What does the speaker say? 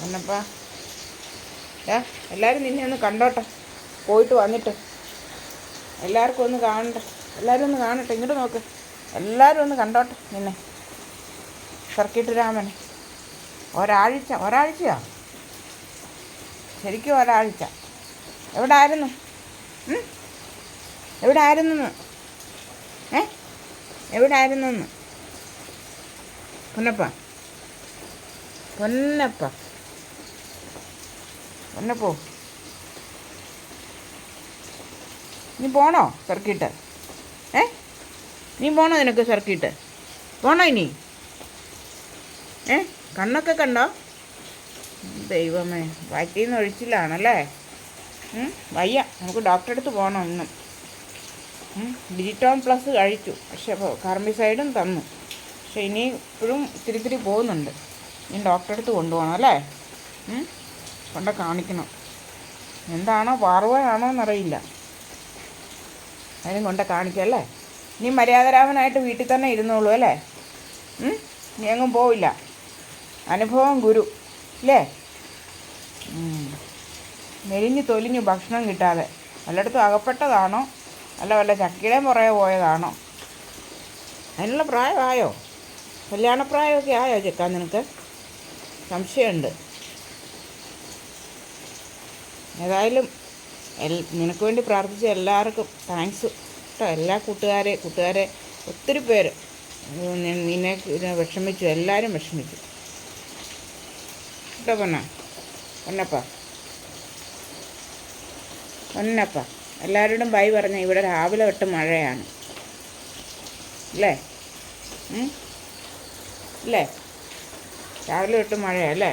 എന്നപ്പാ ഏ എല്ലാവരും നിന്നെ ഒന്ന് കണ്ടോട്ടെ. പോയിട്ട് വന്നിട്ട്. എല്ലാവർക്കും ഒന്ന് കാണട്ടെ. എല്ലാവരും ഒന്ന് കാണട്ടെ. ഇങ്ങോട്ട് നോക്ക്. എല്ലാവരും ഒന്ന് കണ്ടോട്ടെ നിന്നെ. സർക്കിട്ട് രാമനെ. ഒരാഴ്ച ഒരാഴ്ചയോ? ശരിക്കും ഒരാഴ്ച. എവിടെ ആയിരുന്നു എവിടെ ആയിരുന്നു ഏ? എവിടെ ആയിരുന്നു പൊന്നപ്പ. പൊന്നപ്പ. പൊന്നപ്പോ നീ പോണോ സർക്കിട്ട്? ഏ? നീ പോണോ നിനക്ക് സർക്കിട്ട്? പോണോ ഇനി? ഏ? കണ്ണൊക്കെ കണ്ടോ? ദൈവമേ വയറ്റിൽ നിന്ന് ഒഴിച്ചില്ലാണല്ലേ വയ്യ. നമുക്ക് ഡോക്ടറെ അടുത്ത് പോകണം ഇന്നും. ഡിജിറ്റോൺ പ്ലസ് കഴിച്ചു. പക്ഷെ കാർമിസൈഡും തന്നു. പക്ഷെ ഇനി ഇപ്പോഴും ഇത്തിരി ഇത്തിരി പോകുന്നുണ്ട്. ഇനി ഡോക്ടറെ അടുത്ത് കൊണ്ടുപോകണം അല്ലേ? കൊണ്ട് കാണിക്കണം. എന്താണോ പാർവയാണോ എന്നറിയില്ല. അതിനും കൊണ്ട് കാണിക്കുക അല്ലേ? നീ മര്യാദരാമനായിട്ട് വീട്ടിൽ തന്നെ ഇരുന്നോളൂ അല്ലേ? നീ എങ്ങും പോവില്ല. അനുഭവം ഗുരു അല്ലേ. മെലിഞ്ഞ് തൊലിഞ്ഞ് ഭക്ഷണം കിട്ടാതെ. വല്ലയിടത്തും അകപ്പെട്ടതാണോ? അല്ല വല്ല ചക്കിടേം പുറകെ പോയതാണോ? അതിനുള്ള പ്രായമായോ? കല്യാണപ്രായമൊക്കെ ആയോ ചെക്കാൻ നിനക്ക്? സംശയമുണ്ട്. ഏതായാലും എൽ നിനക്ക് വേണ്ടി പ്രാർത്ഥിച്ച എല്ലാവർക്കും താങ്ക്സ് കേട്ടോ എല്ലാ കൂട്ടുകാരെ കൂട്ടുകാരെ ഒത്തിരി പേര്. നിന്നെ വിഷമിച്ചു എല്ലാവരും വിഷമിച്ചു. കേട്ടോ പൊന്ന? പൊന്നപ്പ. പൊന്നപ്പ. എല്ലാവരോടും ബൈ പറഞ്ഞ ഇവിടെ രാവിലെ തൊട്ട് മഴയാണ്. അല്ലേ? അല്ലേ? രാവിലെ തൊട്ട് മഴയല്ലേ?